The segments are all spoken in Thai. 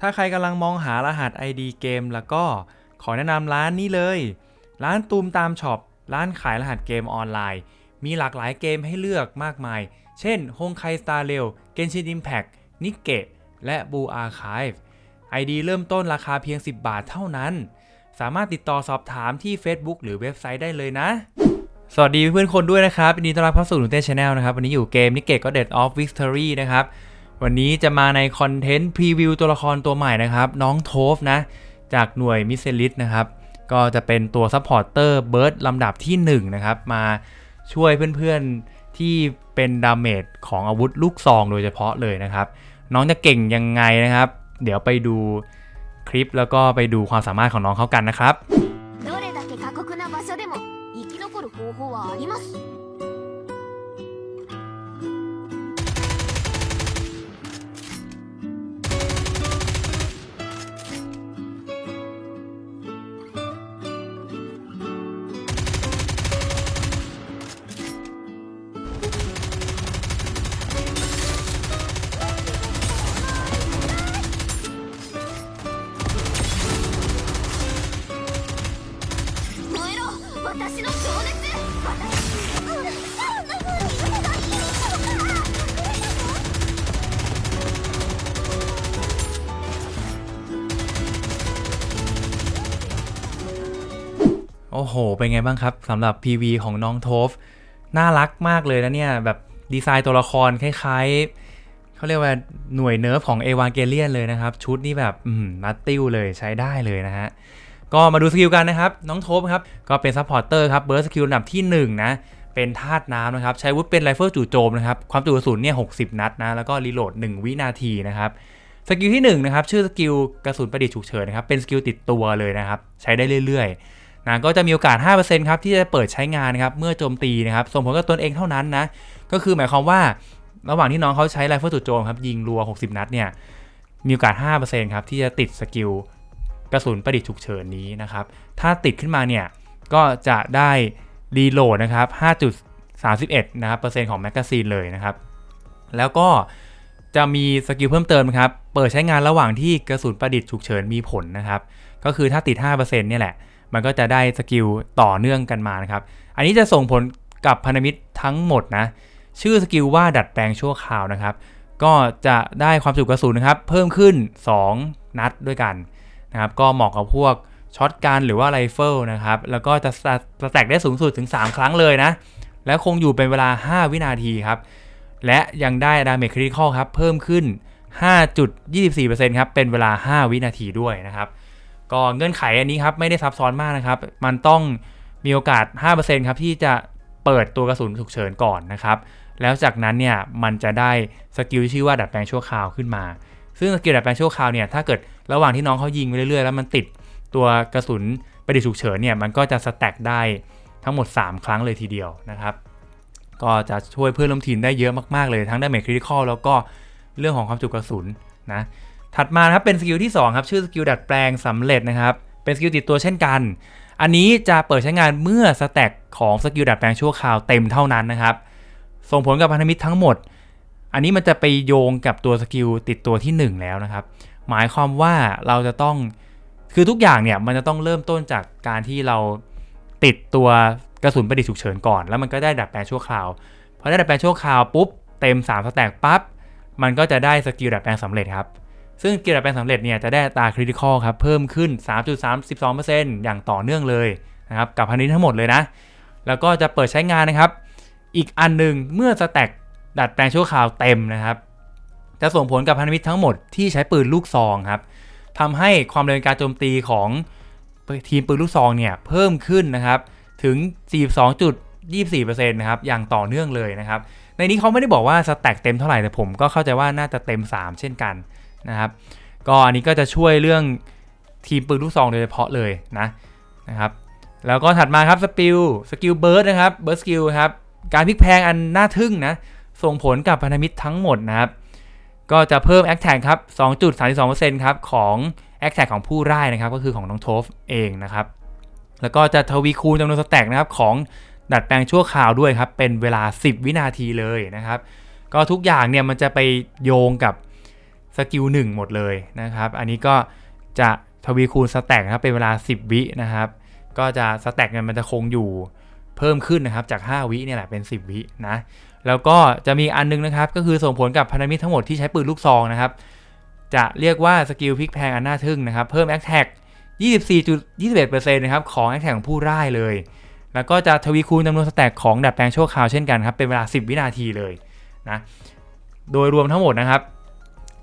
ถ้าใครกำลังมองหารหัส ID เกม แล้วก็ขอแนะนำร้านนี้เลย ร้านตูมตามช็อปร้านขายรหัสเกมออนไลน์ มีหลากหลายเกมให้เลือกมากมาย เช่น h o n k a i Star Rail Genshin Impact n i k k e และ Blue Archive ID เริ่มต้นราคาเพียง 10 บาทเท่านั้น สามารถติดต่อสอบถามที่ Facebook หรือเว็บไซต์ได้เลยนะ สวัสดีเพื่อนคนด้วยนะครับยินดีต้อนรับเข้าสู่หนุ่มเต้ชาแนลนะครับ วันนี้อยู่เกมนิกเกตก็เด็ดออฟวิกตอรี่นะครับ วันนี้จะมาในคอนเทนต์พรีวิวตัวละครตัวใหม่นะครับ น้องโทฟนะ จากหน่วยมิสเซลิสนะครับ ก็จะเป็นตัวซัพพอร์เตอร์เบิร์ดลำดับที่ 1 นะครับ มาช่วยเพื่อนๆที่เป็นดาเมจของอาวุธลูกซองโดยเฉพาะเลยนะครับ น้องจะเก่งยังไงนะครับ เดี๋ยวไปดูคลิปแล้วก็ไปดูความสามารถของน้องเขากันนะครับ どれだけ過酷な場所でも生き残る方法はあります โอ้โห เป็นไงบ้างครับสำหรับ PV ของน้องโทฟน่ารักมากเลยนะเนี่ย แบบดีไซน์ตัวละครคล้ายๆ เขาเรียกว่าหน่วยเนิร์ฟของเอวานเกเลียนเลยนะครับ ชุดนี่แบบมนัดติ้วเลยใช้ได้เลยนะฮะ ก็มาดูสกิลกันนะครับ น้องโทฟครับ ก็เป็นซัพพอร์เตอร์ครับเบิร์สกิลอันดับที่ 1 นะ เป็นธาตุน้ำนะครับ ใช้วุธเป็นไรเฟิลจู่โจมนะครับ ความจุกระสุนเนี่ย60นัดนะ แล้วก็รีโหลด 1 วินาทีนะครับสกิลที่1นะครับชื่อสกิลกระสุนประดิษฐ์ฉุกเฉินนะครับเป็นสกิลติดตัวเลยนะครับใช้ได้เรื่อยๆ นะก็จะมีโอกาส 5%ครับที่จะเปิดใช้งานนะครับเมื่อโจมตีนะครับส่งผลกับตนเองเท่านั้นนะก็คือหมายความว่าระหว่างที่น้องเขาใช้ไรเฟิลจู่โจมครับยิงรัว 60 นัดเนี่ยมีโอกาส 5%ครับที่จะติดสกิลกระสุนประดิษฐ์ฉุกเฉินนี้นะครับถ้าติดขึ้นมาเนี่ยก็จะได้รีโหลดนะครับ 5.31นะครับเปอร์เซ็นต์ของแมกกาซีนเลยนะครับแล้วก็จะมีสกิลเพิ่มเติมครับ เปิดใช้งานระหว่างที่กระสุนประดิษฐ์ฉุกเฉินมีผลนะครับ ก็คือถ้าติด 5%เนี่ยแหละ มันก็จะได้สกิลต่อเนื่องกันมานะครับ อันนี้จะส่งผลกับพันธมิตรทั้งหมดนะ ชื่อสกิลว่าดัดแปลงชั่วคราวนะครับ ก็จะได้ความจุกระสุนนะครับ เพิ่มขึ้น 2 นัดด้วยกันนะครับ ก็เหมาะกับพวกช็อตกันหรือว่าไรเฟิลนะครับ แล้วก็จะสแต็กได้สูงสุดถึง 3 ครั้งเลยนะ และคงอยู่เป็นเวลา 5 วินาทีครับ และยังได้ดาเมจคริติคอลครับ เพิ่มขึ้น 5.24%ครับ เป็นเวลา 5 วินาทีด้วยนะครับ ก็เงื่อนไขอันนี้ครับไม่ได้ซับซ้อนมากนะครับ มันต้องมีโอกาส 5%ครับที่จะเปิดตัวกระสุนฉุกเฉินก่อนนะครับ แล้วจากนั้นเนี่ยมันจะได้สกิลที่ชื่อว่าดัดแปลงชั่วคราวขึ้นมา ซึ่งสกิลดัดแปลงชั่วคราวเนี่ยถ้าเกิดระหว่างที่น้องเขายิงไปเรื่อยๆ แล้วมันติดตัวกระสุนประดิษฐ์ฉุกเฉินเนี่ยมันก็จะสแต็กได้ทั้งหมด 3 ครั้งเลยทีเดียวนะครับก็จะช่วยเพื่อนร่วมทีมได้เยอะมากๆเลยทั้งดาเมจคริติคอลแล้วก็เรื่องของความจุกระสุนนะ ถัดมาครับเป็นสกิลที่2ครับชื่อสกิลดัดแปลงสำเร็จนะครับเป็นสกิลติดตัวเช่นกัน อันนี้จะเปิดใช้งานเมื่อสแต็กของสกิลดัดแปลงชั่วคราวเต็มเท่านั้นนะครับ ส่งผลกับพันธมิตรทั้งหมด อันนี้มันจะไปโยงกับตัวสกิลติดตัวที่ 1 แล้วนะครับ หมายความว่าเราจะต้องคือทุกอย่างเนี่ยมันจะต้องเริ่มต้นจากการที่เราติดตัวกระสุนประดิษฐ์ฉุกเฉินก่อน แล้วมันก็ได้ดัดแปลงชั่วคราวพอได้ดัดแปลงชั่วคราวปุ๊บเต็ม3สแต็กปั๊บมันก็จะได้สกิลดัดแปลงสำเร็จครับ ซึ่งเกียร์ดัดแปลงสำเร็จเนี่ยจะได้ตาคริติคอลครับเพิ่มขึ้น 3.32%อย่างต่อเนื่องเลยนะครับกับพันนี้ทั้งหมดเลยนะ แล้วก็จะเปิดใช้งานนะครับ อีกอันหนึ่งเมื่อสแต็กดัดแปลงชั่วคราวเต็มนะครับ จะส่งผลกับพันธมิตรทั้งหมดที่ใช้ปืนลูกซองครับทำให้ความเร็วการโจมตีของทีมปืนลูกซองเนี่ยเพิ่มขึ้นนะครับถึง 42.24%นะครับอย่างต่อเนื่องเลยนะครับ ในนี้เขาไม่ได้บอกว่าสแต็กเต็มเท่าไหร่แต่ผมก็เข้าใจว่าน่าจะเต็ม 3 เช่นกัน นะครับ ก็อันนี้ก็จะช่วยเรื่องทีมปืนลูกซองโดยเฉพาะเลยนะนะครับ แล้วก็ถัดมาครับสกิลสกิลเบิร์ดนะครับเบิร์ดสกิลครับการพลิกแพงอันน่าทึ่งนะส่งผลกับพันธมิตรทั้งหมดนะครับ ก็จะเพิ่มแอคแท็กครับ 2.32%ครับของแอคแท็กของผู้ร่ายนะครับ ก็คือของน้องโทฟเองนะครับ แล้วก็จะทวีคูณจำนวนสแต็กนะครับของดัดแปลงชั่วคราวด้วยครับ เป็นเวลา 10 วินาทีเลยนะครับ ก็ทุกอย่างเนี่ยมันจะไปโยงกับ สกิล1หมดเลยนะครับ อันนี้ก็จะทวีคูณสแต็กนะครับเป็นเวลา 10 วินะครับ ก็จะสแต็กเนี่ยมันจะคงอยู่เพิ่มขึ้นนะครับจาก 5 วิเนี่ยแหละเป็น 10 วินะแล้วก็จะมีอันนึงนะครับ ก็คือส่งผลกับพันธมิตรทั้งหมดที่ใช้ปืนลูกซองนะครับ จะเรียกว่าสกิลพลิกแพงอันน่าทึ่งนะครับ เพิ่มแอคแท็ก24.21%นะครับของแอคแท็กของผู้ร่ายเลย แล้วก็จะทวีคูณจำนวนสแต็กของดัดแปลงชั่วคราวเช่นกันครับเป็นเวลา 10 วินาทีเลยนะโดยรวมทั้งหมดนะครับ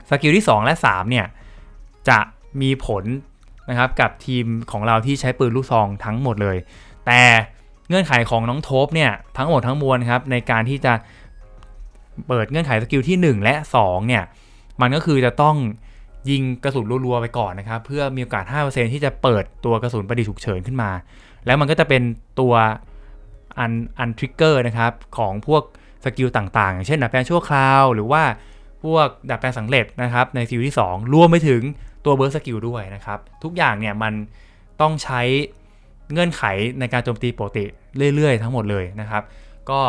สกิลที่ 2 และ 3 เนี่ย จะมีผลนะครับกับทีมของเราที่ใช้ปืนลูกซองทั้งหมดเลย แต่เงื่อนไขของน้องโทบเนี่ยทั้งหมดทั้งมวลครับในการที่จะเปิดเงื่อนไขสกิลที่ 1 และ 2 เนี่ย มันก็คือจะต้องยิงกระสุนรัวๆไปก่อนนะครับ เพื่อมีโอกาส 5%ที่จะเปิดตัวกระสุนประดิษฐ์ฉุกเฉินขึ้นมา แล้วมันก็จะเป็นตัวอันอันทริกเกอร์นะครับของพวกสกิลต่างๆ เช่นดัดแปลงชั่วคราว หรือว่า พวกดัดแปลงสำเร็จนะครับในสกิลที่2รวมไปถึงตัวเบิร์สกิลด้วยนะครับ ทุกอย่างเนี่ยมันต้องใช้เงื่อนไขในการโจมตีปกติเรื่อยๆ ทั้งหมดเลยนะครับ ก็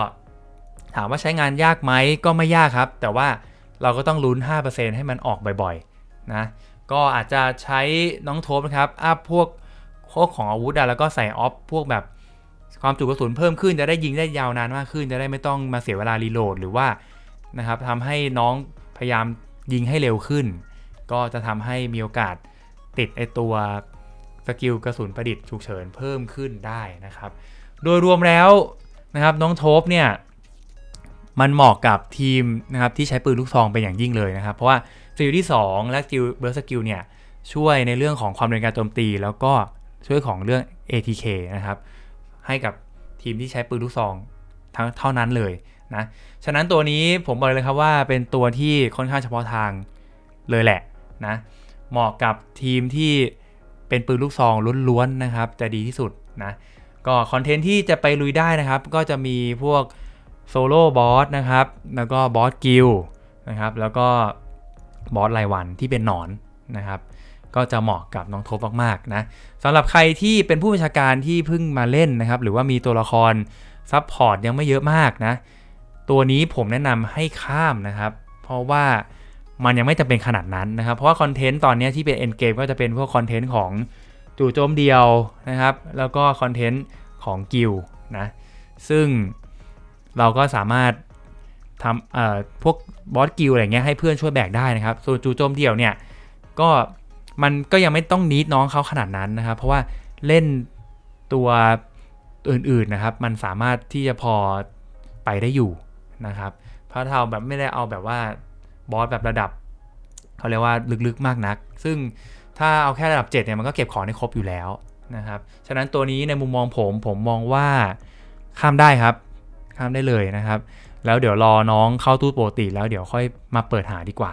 ถามว่าใช้งานยากไหมก็ไม่ยากครับ แต่ว่าเราก็ต้องลุ้น 5%ให้มันออกบ่อยๆนะก็อาจจะใช้น้องโทบนะครับอัพพวกพวกของอาวุธแล้วก็ใส่ออฟพวกแบบความจุกระสุนเพิ่มขึ้นจะได้ยิงได้ยาวนานมากขึ้น จะได้ไม่ต้องมาเสียเวลารีโหลดหรือว่านะครับทำให้น้อง ยายามยิงให้เร็วขึ้น ก็จะทำให้มีโอกาสติดไอตัวสกิลกระสุนประดิษฐ์ฉุกเฉินเพิ่มขึ้นได้นะครับ โดยรวมแล้วนะครับน้องโทบเนี่ยมันเหมาะกับทีมนะครับที่ใช้ปืนลูกซองเป็นอย่างยิ่งเลยนะครับ เพราะว่าสกิลที่ 2 และสกิลเบิร์สกิลเนี่ยช่วยในเรื่องของความเร็วการโจมตี แล้วก็ช่วยของเรื่อง ATK นะครับให้กับทีมที่ใช้ปืนลูกซองทั้งเท่านั้นเลย นะฉะนั้นตัวนี้ผมบอกเลยครับว่าเป็นตัวที่ค่อนข้างเฉพาะทางเลยแหละนะเหมาะกับทีมที่เป็นปืนลูกซองล้วนๆนะครับจะดีที่สุดนะก็คอนเทนต์ที่จะไปลุยได้นะครับ ก็จะมีพวกโซโล่บอสนะครับ แล้วก็บอสกิลนะครับ แล้วก็บอสรายวันที่เป็นหนอนนะครับ ก็จะเหมาะกับน้องทบมากๆนะสำหรับใครที่เป็นผู้บัญชาการที่เพิ่งมาเล่นนะครับ หรือว่ามีตัวละครซับพอร์ตยังไม่เยอะมากนะ ตัวนี้ผมแนะนำให้ข้ามนะครับ เพราะว่ามันยังไม่จำเป็นขนาดนั้นนะครับ เพราะว่าคอนเทนต์ตอนนี้ที่เป็นเอ็นเกมก็จะเป็นพวกคอนเทนต์ของจู่โจมเดียวนะครับ แล้วก็คอนเทนต์ของกิลนะ ซึ่งเราก็สามารถทำเอ่อพวกบอสกิลอะไรเงี้ยให้เพื่อนช่วยแบกได้นะครับ ส่วนจู่โจมเดี่ยวเนี่ยก็มันก็ยังไม่ต้องนิดน้องเขาขนาดนั้นนะครับ เพราะว่าเล่นตัวอื่นๆนะครับ มันสามารถที่จะพอไปได้อยู่ นะครับเพราะเราแบบไม่ได้เอาแบบว่าบอสแบบระดับเขาเรียกว่าลึกๆมากนัก ซึ่งถ้าเอาแค่ระดับ 7 เนี่ยมันก็เก็บของได้ครบอยู่แล้วนะครับ ฉะนั้นตัวนี้ในมุมมองผมผมมองว่าข้ามได้ครับ ข้ามได้เลยนะครับ แล้วเดี๋ยวรอน้องเข้าตู้ปกติแล้วเดี๋ยวค่อยมาเปิดหาดีกว่า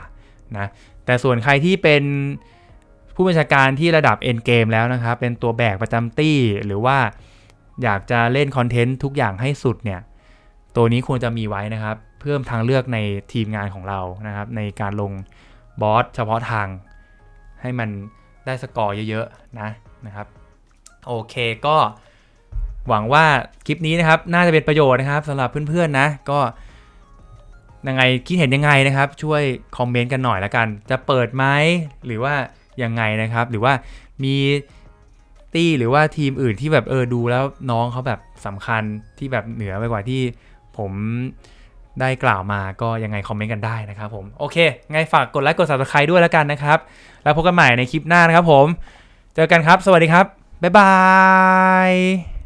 นะ แต่ส่วนใครที่เป็นผู้บัญชาการที่ระดับ end game แล้วนะครับ เป็นตัวแบกประจำตี้หรือว่าอยากจะเล่นคอนเทนต์ทุกอย่างให้สุดเนี่ย ตัวนี้ควรจะมีไว้นะครับ เพิ่มทางเลือกในทีมงานของเรานะครับ ในการลงบอสเฉพาะทาง ให้มันได้สกอร์เยอะๆนะนะครับ โอเคก็หวังว่าคลิปนี้นะครับ น่าจะเป็นประโยชน์นะครับสำหรับเพื่อนๆนะ ก็ยังไงคิดเห็นยังไงนะครับ ช่วยคอมเมนต์กันหน่อยละกัน จะเปิดไหมหรือว่ายังไงนะครับ หรือว่ามีตี้หรือว่าทีมอื่นที่แบบเออดูแล้วน้องเขาแบบสำคัญที่แบบเหนือไปกว่าที่ ผมได้กล่าวมาก็ยังไงคอมเมนต์กันได้นะครับผมโอเคไงฝากกดไลค์กด subscribe ด้วยแล้วกันนะครับ แล้วพบกันใหม่ในคลิปหน้านะครับผม เจอกันครับ สวัสดีครับ บ๊ายบาย